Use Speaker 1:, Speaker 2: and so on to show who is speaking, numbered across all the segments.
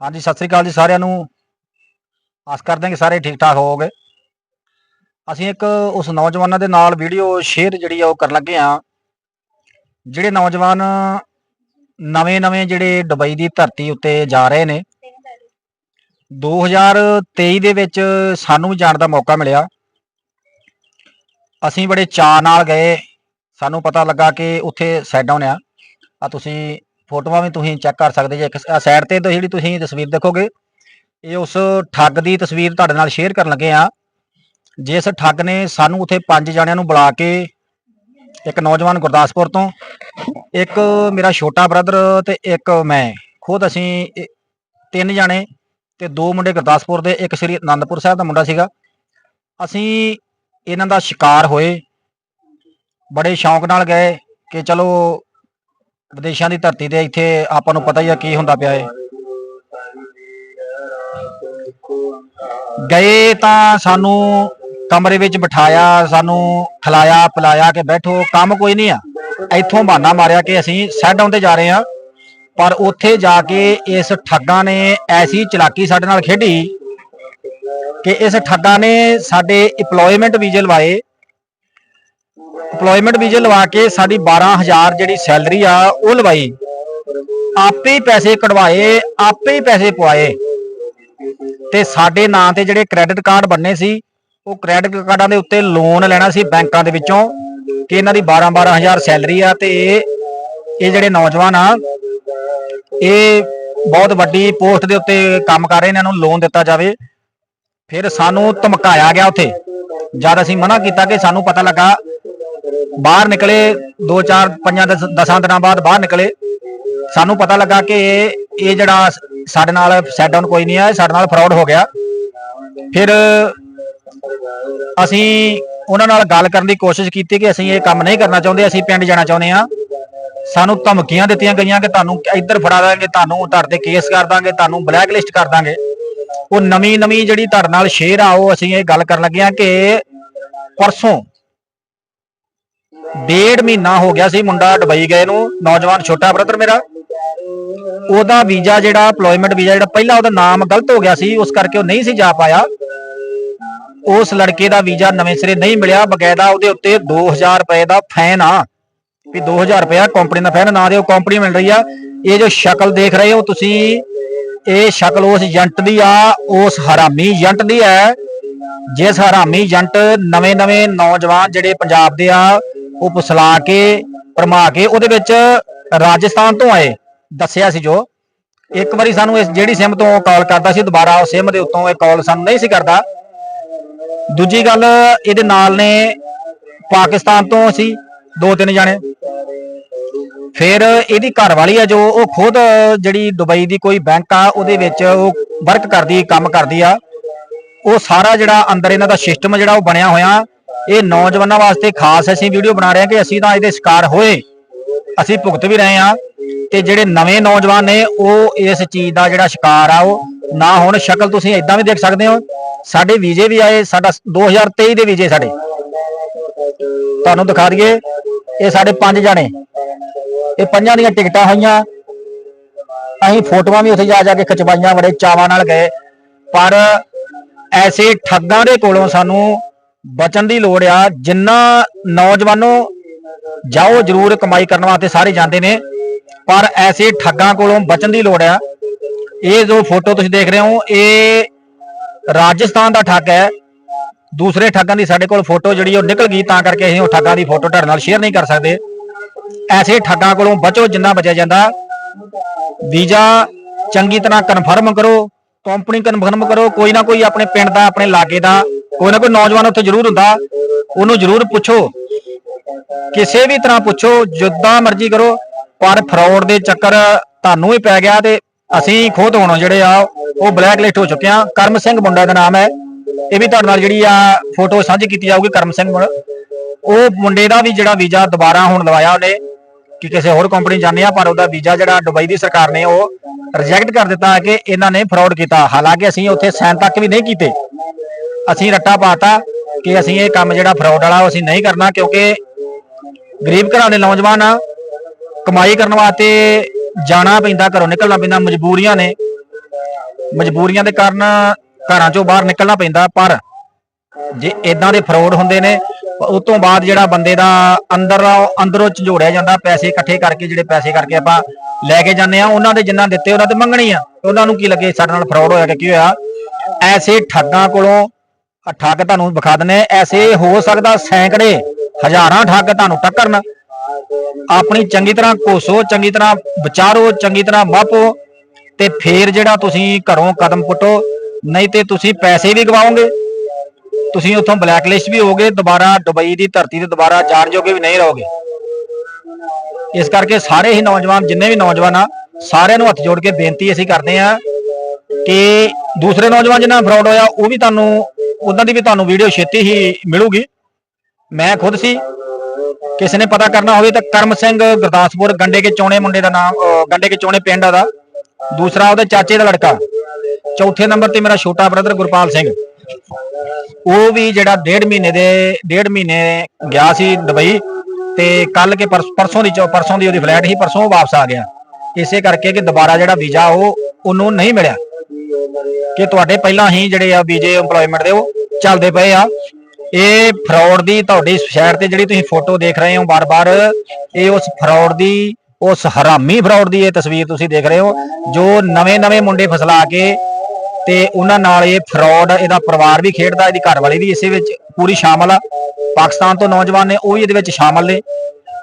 Speaker 1: ਹਾਂਜੀ, ਸਤਿ ਸ੍ਰੀ ਅਕਾਲ ਜੀ ਸਾਰਿਆਂ ਨੂੰ। ਆਸ ਕਰਦੇ ਹਾਂ ਕਿ ਸਾਰੇ ਠੀਕ ਠਾਕ ਹੋਵੋਗੇ। ਅਸੀਂ ਇੱਕ ਉਸ ਨੌਜਵਾਨਾਂ ਦੇ ਨਾਲ ਵੀਡੀਓ ਸ਼ੇਅਰ ਜਿਹੜੀ ਆ ਉਹ ਕਰਨ ਲੱਗੇ ਆ ਜਿਹੜੇ ਨੌਜਵਾਨ ਨਵੇਂ-ਨਵੇਂ ਜਿਹੜੇ ਦੁਬਈ ਦੀ ਧਰਤੀ ਉੱਤੇ ਜਾ ਰਹੇ ਨੇ 2023 ਦੇ ਵਿੱਚ ਸਾਨੂੰ ਵੀ ਜਾਣ ਦਾ ਮੌਕਾ ਮਿਲਿਆ। ਅਸੀਂ ਬੜੇ ਚਾਅ ਨਾਲ ਗਏ। ਸਾਨੂੰ ਪਤਾ ਲੱਗਾ ਕਿ ਉੱਥੇ ਸੈਟ ਡਾਊਨ ਆ। ਆ ਤੁਸੀਂ ਫੋਟੋਆਂ ਵੀ ਤੁਸੀਂ ਚੈੱਕ ਕਰ ਸਕਦੇ ਜੇ। ਇੱਕ ਸਾਈਡ ਤੇ ਜਿਹੜੀ ਤੁਸੀਂ ਤਸਵੀਰ ਦੇਖੋਗੇ, ਇਹ ਉਸ ਠੱਗ ਦੀ ਤਸਵੀਰ ਤੁਹਾਡੇ ਨਾਲ ਸ਼ੇਅਰ ਕਰਨ ਲੱਗੇ ਆ। ਜਿਸ ਠੱਗ ਨੇ ਸਾਨੂੰ ਉੱਥੇ ਪੰਜ ਜਣਿਆਂ ਨੂੰ ਬੁਲਾ ਕੇ ਇੱਕ ਨੌਜਵਾਨ ਗੁਰਦਾਸਪੁਰ ਤੋਂ, ਇੱਕ ਮੇਰਾ ਛੋਟਾ ਬ੍ਰਦਰ ਤੇ ਇੱਕ ਮੈਂ। ਖੁਦ ਅਸੀਂ ਤਿੰਨ ਜਣੇ ਤੇ ਦੋ ਮੁੰਡੇ ਗੁਰਦਾਸਪੁਰ ਦੇ, ਇੱਕ ਸ੍ਰੀ ਅਨੰਦਪੁਰ ਸਾਹਿਬ ਦਾ ਮੁੰਡਾ ਸੀਗਾ। ਅਸੀਂ ਇਹਨਾਂ ਦਾ ਸ਼ਿਕਾਰ ਹੋਏ। ਬੜੇ ਸ਼ੌਂਕ ਨਾਲ ਗਏ ਕਿ ਚਲੋ ਵਿਦੇਸ਼ਾਂ ਦੀ ਧਰਤੀ ਤੇ ਇੱਥੇ ਆਪਾਂ ਨੂੰ ਪਤਾ ਹੀ ਆ ਕੀ ਹੁੰਦਾ ਪਿਆ ਏ। ਗਏ ਤਾਂ ਸਾਨੂੰ ਕਮਰੇ ਵਿੱਚ ਬਿਠਾਇਆ, ਸਾਨੂੰ ਖਿਲਾਇਆ, ਪਿਲਾਇਆ ਕਿ ਬੈਠੋ, ਕੰਮ ਕੋਈ ਨਹੀਂ ਆ। ਇੱਥੋਂ ਬਹਾਨਾ ਮਾਰਿਆ ਕਿ ਅਸੀਂ ਸੈਟ ਆਉਂਦੇ ਜਾ ਰਹੇ ਆ ਪਰ ਉੱਥੇ ਜਾ ਕੇ ਇਸ ਠੱਗਾਂ ਨੇ ਐਸੀ ਚਲਾਕੀ ਸਾਡੇ ਨਾਲ ਖੇਡੀ ਕਿ ਇਸ ਠੱਗਾਂ ਨੇ ਸਾਡੇ EMPLOYMENT ਵੀਜ਼ੇ ਲਵਾਏ। EMPLOYMENT ਵੀਜ਼ੇ ਲਵਾ ਕੇ ਸਾਡੀ 12000 ਜਿਹੜੀ ਸੈਲਰੀ ਆ ਉਹ ਲਵਾਈ। ਆਪੇ ਪੈਸੇ ਕਢਵਾਏ, ਆਪੇ ਪੈਸੇ ਪਵਾਏ। ਤੇ ਸਾਡੇ ਨਾਂ ਤੇ ਜਿਹੜੇ ਕ੍ਰੈਡਿਟ ਕਾਰਡ ਬੰਨੇ ਸੀ, ਉਹ ਕ੍ਰੈਡਿਟ ਕਾਰਡਾਂ ਦੇ ਉੱਤੇ ਲੋਨ ਲੈਣਾ ਸੀ ਬੈਂਕਾਂ ਦੇ ਵਿੱਚੋਂ ਕਿ ਇਹਨਾਂ ਦੀ 12 12000 ਸੈਲਰੀ ਆ ਤੇ ਇਹ ਜਿਹੜੇ ਨੌਜਵਾਨ ਆ, ਇਹ ਬਹੁਤ ਵੱਡੀ ਪੋਸਟ ਦੇ ਉੱਤੇ ਕੰਮ ਕਰ ਰਹੇ ਨੇ, ਇਹਨਾਂ ਨੂੰ ਲੋਨ ਦਿੱਤਾ ਜਾਵੇ। ਫਿਰ ਸਾਨੂੰ ਧਮਕਾਇਆ ਗਿਆ ਉੱਥੇ। ਜਦ ਅਸੀਂ ਮਨਾ ਕੀਤਾ ਕਿ ਸਾਨੂੰ ਪਤਾ ਲੱਗਾ, ਬਾਹਰ ਨਿਕਲੇ 2 4 5 10 ਦਿਨਾਂ ਬਾਅਦ ਬਾਹਰ ਨਿਕਲੇ। ਸਾਨੂੰ ਪਤਾ ਲੱਗਾ ਕਿ ਇਹ ਇਹ ਜਿਹੜਾ ਸਾਡੇ ਨਾਲ ਸੈਟ ਡਾਊਨ ਕੋਈ ਨਹੀਂ ਆ ਸਾਡੇ ਨਾਲ ਫਰਾਡ ਹੋ ਗਿਆ। ਫਿਰ ਅਸੀਂ ਉਹਨਾਂ ਨਾਲ ਗੱਲ ਕਰਨ ਦੀ ਕੋਸ਼ਿਸ਼ ਕੀਤੀ ਕਿ ਅਸੀਂ ਇਹ ਕੰਮ ਨਹੀਂ ਕਰਨਾ ਚਾਹੁੰਦੇ, ਅਸੀਂ ਪਿੰਡ ਜਾਣਾ ਚਾਹੁੰਦੇ ਆ ਸਾਨੂੰ ਧਮਕੀਆਂ ਦਿੱਤੀਆਂ ਗਈਆਂ ਕਿ ਤੁਹਾਨੂੰ ਇੱਧਰ ਫੜਾ ਦਾਂਗੇ, ਤੁਹਾਨੂੰ ਤੁਹਾਡੇ ਤੇ ਕੇਸ ਕਰ ਦਾਂਗੇ, ਤੁਹਾਨੂੰ ਬਲੈਕਲਿਸਟ ਕਰ ਦਾਂਗੇ। ਉਹ ਨਵੀਂ ਨਵੀਂ ਜਿਹੜੀ ਤੁਹਾਡੇ ਨਾਲ ਸ਼ੇਅਰ ਆ, ਉਹ ਅਸੀਂ ਇਹ ਗੱਲ ਕਰਨ ਲੱਗੇ ਆ ਕਿ ਪਰਸੋਂ ਡੇਢ ਮਹੀਨਾ ਹੋ ਗਿਆ ਸੀ ਮੁੰਡਾ ਦੁਬਈ ਗਏ ਨੂੰ, ਨੌਜਵਾਨ ਛੋਟਾ ਬ੍ਰਦਰ ਮੇਰਾ। ਉਹਦਾ ਵੀਜ਼ਾ ਜਿਹੜਾ, EMPLOYMENT ਵੀਜ਼ਾ ਜਿਹੜਾ, ਪਹਿਲਾਂ ਉਹਦਾ ਨਾਮ ਗਲਤ ਹੋ ਗਿਆ ਸੀ, ਉਸ ਕਰਕੇ ਉਹ ਨਹੀਂ ਸੀ ਜਾ ਪਾਇਆ। ਉਸ ਲੜਕੇ ਦਾ ਵੀਜ਼ਾ ਨਵੇਂ ਸਿਰੇ ਨਹੀਂ ਮਿਲਿਆ, ਬਕਾਇਦਾ ਉਹਦੇ ਉੱਤੇ 2000 ਰੁਪਏ ਦਾ ਫੈਨ ਆ। ਵੀ 2000 ਰੁਪਇਆ ਕੰਪਨੀ ਦਾ ਫੈਨ, ਨਾ ਦਿਓ ਕੰਪਨੀ ਮਿਲ ਰਹੀ ਆ। ਇਹ ਜੋ ਸ਼ਕਲ ਦੇਖ ਰਹੇ ਹੋ ਤੁਸੀਂ, ਇਹ ਸ਼ਕਲ ਉਸ ਏਜੰਟ ਦੀ ਆ, ਉਸ ਹਰਾਮੀ ਏਜੰਟ ਦੀ ਹੈ। ਜਿਸ ਹਰਾਮੀ ਏਜੰਟ ਨਵੇਂ-ਨਵੇਂ ਨੌਜਵਾਨ ਜਿਹੜੇ ਪੰਜਾਬ ਦੇ ਆ, ਉਹ ਪੁਸਲਾ ਕੇ, ਭਰਮਾ ਕੇ ਉਹਦੇ ਵਿੱਚ ਰਾਜਸਥਾਨ ਤੋਂ ਆਏ। ਦੱਸਿਆ ਸੀ ਜੋ। ਇੱਕ ਵਾਰੀ ਸਾਨੂੰ ਇਸ ਜਿਹੜੀ ਸਿਮ ਤੋਂ ਕਾਲ ਕਰਦਾ ਸੀ, ਦੁਬਾਰਾ ਉਹ ਸਿਮ ਦੇ ਉੱਤੋਂ ਇਹ ਕਾਲ ਸਾਨੂੰ ਨਹੀਂ ਸੀ ਕਰਦਾ। ਦੂਜੀ ਗੱਲ, ਇਹਦੇ ਨਾਲ ਨੇ ਪਾਕਿਸਤਾਨ ਤੋਂ ਸੀ ਦੋ ਤਿੰਨ ਜਾਣੇ। ਫਿਰ ਇਹਦੀ ਘਰ ਵਾਲੀ ਆ ਜੋ, ਉਹ ਖੁਦ ਜਿਹੜੀ ਦੁਬਈ ਦੀ ਕੋਈ ਬੈਂਕ ਆ, ਉਹਦੇ ਵਿੱਚ ਉਹ ਵਰਕ ਕਰਦੀ, ਕੰਮ ਕਰਦੀ ਆ। ਉਹ ਸਾਰਾ ਜਿਹੜਾ ਅੰਦਰ ਇਹਨਾਂ ਦਾ ਸਿਸਟਮ ਜਿਹੜਾ ਉਹ ਬਣਿਆ ਹੋਇਆ। ਇਹ ਨੌਜਵਾਨਾਂ ਵਾਸਤੇ ਖਾਸ ਅਸੀਂ ਵੀਡੀਓ ਬਣਾ ਰਹੇ ਹਾਂ ਕਿ ਅਸੀਂ ਤਾਂ ਇਹਦੇ ਸ਼ਿਕਾਰ ਹੋਏ। ਅਸੀਂ ਭੁਗਤ ਵੀ ਰਹੇ ਹਾਂ ਤੇ ਜਿਹੜੇ ਨਵੇਂ ਨੌਜਵਾਨ ਨੇ, ਉਹ ਇਸ ਚੀਜ਼ ਦਾ ਜਿਹੜਾ ਸ਼ਿਕਾਰ ਆ, ਉਹ ਨਾ ਹੁਣ। ਸ਼ਕਲ ਤੁਸੀਂ ਇਦਾਂ ਵੀ ਦੇਖ ਸਕਦੇ ਹੋ। ਸਾਡੇ ਵੀਜ਼ੇ ਵੀ ਆਏ, ਸਾਡਾ 2023 ਦੇ ਵੀਜ਼ੇ ਸਾਡੇ। ਤੁਹਾਨੂੰ ਦਿਖਾ ਦਈਏ, ਇਹ ਸਾਡੇ ਪੰਜ ਜਾਣੇ। ਇਹ ਪੰਜਾਂ ਦੀਆਂ ਟਿਕਟਾਂ ਹੋਈਆਂ। ਅਸੀਂ ਫੋਟੋਆਂ ਵੀ ਉੱਥੇ ਜਾ ਜਾ ਕੇ ਖਿਚਵਾਈਆਂ, ਬੜੇ ਚਾਵਾਂ ਨਾਲ ਗਏ। ਪਰ ਐਸੇ ਠੱਗਾਂ ਦੇ ਕੋਲੋਂ ਸਾਨੂੰ ਬਚਣ ਦੀ ਲੋੜ ਆ। ਜਿੰਨਾ ਨੌਜਵਾਨੋ ਜਾਓ, ਜਰੂਰ ਕਮਾਈ ਕਰਨ ਵਾਸਤੇ ਸਾਰੇ ਜਾਂਦੇ ਨੇ। ਪਰ ਐਸੇ ਠੱਗਾਂ ਕੋਲੋਂ ਬਚਣ ਦੀ ਲੋੜ ਆ। ਇਹ ਜੋ ਫੋਟੋ ਤੁਸੀਂ ਦੇਖ ਰਹੇ ਹੋ, ਇਹ ਰਾਜਸਥਾਨ ਦਾ ਠੱਗ ਹੈ। ਦੂਸਰੇ ਠੱਗਾਂ ਦੀ ਸਾਡੇ ਕੋਲ ਫੋਟੋ ਜਿਹੜੀ ਉਹ ਨਿਕਲ ਗਈ, ਤਾਂ ਕਰਕੇ ਅਸੀਂ ਉਹ ਠੱਗਾਂ ਦੀ ਫੋਟੋ ਤੁਹਾਡੇ ਨਾਲ ਸ਼ੇਅਰ ਨਹੀਂ ਕਰ ਸਕਦੇ। ਐਸੇ ਠੱਗਾਂ ਕੋਲੋਂ ਬਚੋ ਜਿੰਨਾ ਬਚਿਆ ਜਾਂਦਾ। ਵੀਜ਼ਾ ਚੰਗੀ ਤਰ੍ਹਾਂ ਕਨਫਰਮ ਕਰੋ ਕੰਪਨੀ ਕਨਫਰਮ ਕਰੋ, ਕੋਈ ਨਾ ਕੋਈ ਆਪਣੇ ਪਿੰਡ ਦਾ, ਆਪਣੇ ਇਲਾਕੇ ਦਾ, ਕੋਈ ਨਾ ਕੋਈ ਨੌਜਵਾਨ ਉੱਥੇ ਜ਼ਰੂਰ ਹੁੰਦਾ। ਉਹਨੂੰ ਜ਼ਰੂਰ ਪੁੱਛੋ। ਕਿਸੇ ਵੀ ਤਰ੍ਹਾਂ ਪੁੱਛੋ, ਜਿੱਦਾਂ ਮਰਜ਼ੀ ਕਰੋ, ਪਰ ਫਰਾਡ ਦੇ ਚੱਕਰ ਤੁਹਾਨੂੰ ਹੀ ਪੈ ਗਿਆ ਤੇ ਅਸੀਂ ਖੁਦ ਹੁਣ ਜਿਹੜੇ ਆ, ਉਹ ਬਲੈਕ ਲਿਸਟ ਹੋ ਚੁੱਕੇ ਆ ਕਰਮ ਸਿੰਘ ਮੁੰਡਾ ਦਾ ਨਾਮ ਹੈ। ਇਹ ਵੀ ਤੁਹਾਡੇ ਨਾਲ ਜਿਹੜੀ ਆ ਫੋਟੋ ਸਾਂਝੀ ਕੀਤੀ ਜਾਊਗੀ ਕਰਮ ਸਿੰਘ ਮੁੰਡਾ ਉਹ ਮੁੰਡੇ ਦਾ ਵੀ ਜਿਹੜਾ ਵੀਜ਼ਾ ਦੁਬਾਰਾ ਹੁਣ ਲਵਾਇਆ ਉਹਨੇ, ਕਿ ਕਿਸੇ ਹੋਰ ਕੰਪਨੀ ਜਾਂਦੇ ਆ, ਪਰ ਉਹਦਾ ਵੀਜ਼ਾ ਜਿਹੜਾ ਦੁਬਈ ਦੀ ਸਰਕਾਰ ਨੇ ਉਹ ਰਿਜੈਕਟ ਕਰ ਦਿੱਤਾ ਕਿ ਇਹਨਾਂ ਨੇ ਫਰਾਡ ਕੀਤਾ। ਹਾਲਾਂਕਿ ਅਸੀਂ ਉੱਥੇ ਸਾਈਨ ਤੱਕ ਵੀ ਨਹੀਂ ਕੀਤੇ। ਅਸੀਂ ਰੱਟਾ ਪਾਤਾ ਕਿ ਅਸੀਂ ਇਹ ਕੰਮ ਜਿਹੜਾ ਫਰਾਡ ਵਾਲਾ ਅਸੀਂ ਨਹੀਂ ਕਰਨਾ, ਕਿਉਂਕਿ ਗਰੀਬ ਘਰਾਂ ਦੇ ਨੌਜਵਾਨ ਆ, ਕਮਾਈ ਕਰਨ ਵਾਸਤੇ ਜਾਣਾ ਪੈਂਦਾ, ਘਰੋਂ ਨਿਕਲਣਾ ਪੈਂਦਾ, ਮਜਬੂਰੀਆਂ ਨੇ। ਮਜਬੂਰੀਆਂ ਦੇ ਕਾਰਨ ਘਰਾਂ ਚੋਂ ਬਾਹਰ ਨਿਕਲਣਾ ਪੈਂਦਾ, ਪਰ ਜੇ ਇਦਾਂ ਦੇ ਫਰਾਡ ਹੁੰਦੇ ਨੇ, ਉਸ ਤੋਂ ਬਾਅਦ ਜਿਹੜਾ ਬੰਦੇ ਦਾ ਅੰਦਰ, ਅੰਦਰੋਂ ਝੰਜੋੜਿਆ ਜਾਂਦਾ, ਪੈਸੇ ਇਕੱਠੇ ਕਰਕੇ, ਜਿਹੜੇ ਪੈਸੇ ਕਰਕੇ ਆਪਾਂ ਲੈ ਕੇ ਜਾਂਦੇ ਆ ਉਹਨਾਂ ਦੇ ਜਿੰਨਾ ਦਿੱਤੇ, ਉਹਨਾਂ ਤੇ ਮੰਗਣੀ ਆ। ਉਹਨਾਂ ਨੂੰ ਕੀ ਲੱਗੇ? ਸਾਡੇ ਨਾਲ ਫਰਾਡ ਹੋਇਆ ਕਿ ਕੀ ਹੋਇਆ? ਐਸੇ ਠੱਗਾਂ ਕੋਲੋਂ ਠੱਗ ਤੁਹਾਨੂੰ ਵਿਖਾ ਦਿੰਨੇ ਐਸੇ ਹੋ ਸਕਦਾ ਸੈਂਕੜੇ, ਹਜ਼ਾਰਾਂ ਠੱਗ ਤੁਹਾਨੂੰ ਟੱਕਰਨ। ਆਪਣੀ ਚੰਗੀ ਤਰ੍ਹਾਂ ਕੋਸੋ, ਚੰਗੀ ਤਰ੍ਹਾਂ ਵਿਚਾਰੋ, ਚੰਗੀ ਤਰ੍ਹਾਂ ਮਾਪੋ ਤੇ ਫੇਰ ਜਿਹੜਾ ਤੁਸੀਂ ਘਰੋਂ ਕਦਮ ਪੁੱਟੋ ਨਹੀਂ ਤੇ ਤੁਸੀਂ ਪੈਸੇ ਵੀ ਗਵਾਓਗੇ। ਤੁਸੀਂ ਉੱਥੋਂ ਬਲੈਕਲਿਸਟ ਵੀ ਹੋਗੇ ਦੁਬਾਰਾ ਦੁਬਈ ਦੀ ਧਰਤੀ ਤੇ ਦੁਬਾਰਾ ਜਾਣ ਜੋਗੇ ਵੀ ਨਹੀਂ ਰਹੋਗੇ। ਇਸ ਕਰਕੇ ਸਾਰੇ ਹੀ ਨੌਜਵਾਨ, ਜਿੰਨੇ ਵੀ ਨੌਜਵਾਨ ਆ, ਸਾਰਿਆਂ ਨੂੰ ਹੱਥ ਜੋੜ ਕੇ ਬੇਨਤੀ ਅਸੀਂ ਕਰਦੇ ਆ ਕਿ ਦੂਸਰੇ ਨੌਜਵਾਨ ਜਿਨ੍ਹਾਂ ਨਾਲ ਫਰਾਡ ਹੋਇਆ, ਉਹ ਵੀ ਤੁਹਾਨੂੰ, ਉਹਨਾਂ ਦੀ ਵੀ ਤੁਹਾਨੂੰ ਵੀਡੀਓ ਛੇਤੀ ਹੀ ਮਿਲੂਗੀ। ਮੈਂ ਖੁਦ ਸੀ। ਕਿਸੇ ਨੇ ਪਤਾ ਕਰਨਾ ਹੋਵੇ ਤਾਂ ਕਰਮ ਸਿੰਘ ਗੁਰਦਾਸਪੁਰ, ਗੰਡੇ ਕੇ ਚੋਣੇ ਮੁੰਡੇ ਦਾ ਨਾਮ ਗੰਡੇ ਕੇ ਚੋਣੇ ਪਿੰਡ ਦਾ। ਦੂਸਰਾ ਉਹਦੇ ਚਾਚੇ ਦਾ ਲੜਕਾ। ਚੌਥੇ ਨੰਬਰ ਤੇ ਮੇਰਾ ਛੋਟਾ ਬ੍ਰਦਰ ਗੁਰਪਾਲ ਸਿੰਘ। ਉਹ ਵੀ ਜਿਹੜਾ ਡੇਢ ਮਹੀਨੇ ਦੇ, ਡੇਢ ਮਹੀਨੇ ਗਿਆ ਸੀ ਦੁਬਈ ਤੇ ਕੱਲ ਕੇ ਪਰਸੋਂ ਦੀ ਚੌ- ਪਰਸੋਂ ਦੀ ਉਹਦੀ ਫਲਾਈਟ ਸੀ, ਪਰਸੋਂ ਵਾਪਸ ਆ ਗਿਆ। ਇਸੇ ਕਰਕੇ ਕਿ ਦੁਬਾਰਾ ਜਿਹੜਾ ਵੀਜ਼ਾ ਉਹ, ਉਹਨੂੰ ਨਹੀਂ ਮਿਲਿਆ। ਕਿ ਤੁਹਾਡੇ ਪਹਿਲਾਂ ਹੀ ਜਿਹੜੇ ਆ ਵੀਜ਼ੇ EMPLOYMENT ਦੇ ਉਹ ਚੱਲਦੇ ਪਏ ਆ। ਇਹ ਫਰਾਡ ਦੀ ਤੁਹਾਡੀ ਸਾਈਡ ਤੇ ਜਿਹੜੀ ਤੁਸੀਂ ਫੋਟੋ ਦੇਖ ਰਹੇ ਹੋ ਬਾਰ-ਬਾਰ, ਇਹ ਉਸ ਫਰਾਡ ਦੀ, ਉਸ ਹਰਾਮੀ ਫਰਾਡ ਦੀ ਇਹ ਤਸਵੀਰ ਤੁਸੀਂ ਦੇਖ ਰਹੇ ਹੋ, ਜੋ ਨਵੇਂ-ਨਵੇਂ ਮੁੰਡੇ ਫਸਲਾ ਕੇ ਤੇ ਉਹਨਾਂ ਨਾਲ ਇਹ ਫਰਾਡ ਇਹਦਾ ਪਰਿਵਾਰ ਵੀ ਖੇਡਦਾ, ਇਹਦੀ ਘਰ ਵਾਲੀ ਵੀ ਇਸੇ ਵਿੱਚ ਪੂਰੀ ਸ਼ਾਮਲ ਆ। ਪਾਕਿਸਤਾਨ ਤੋਂ ਨੌਜਵਾਨ ਨੇ, ਉਹ ਵੀ ਇਹਦੇ ਵਿੱਚ ਸ਼ਾਮਲ ਨੇ।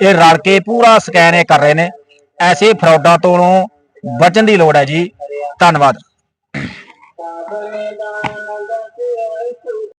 Speaker 1: ਇਹ ਰਲ ਕੇ ਪੂਰਾ ਸਕੈਨ ਇਹ ਕਰ ਰਹੇ ਨੇ। ਐਸੇ ਫਰਾਡਾਂ ਤੋਂ ਬਚਣ ਦੀ ਲੋੜ ਹੈ ਜੀ। ਧੰਨਵਾਦ।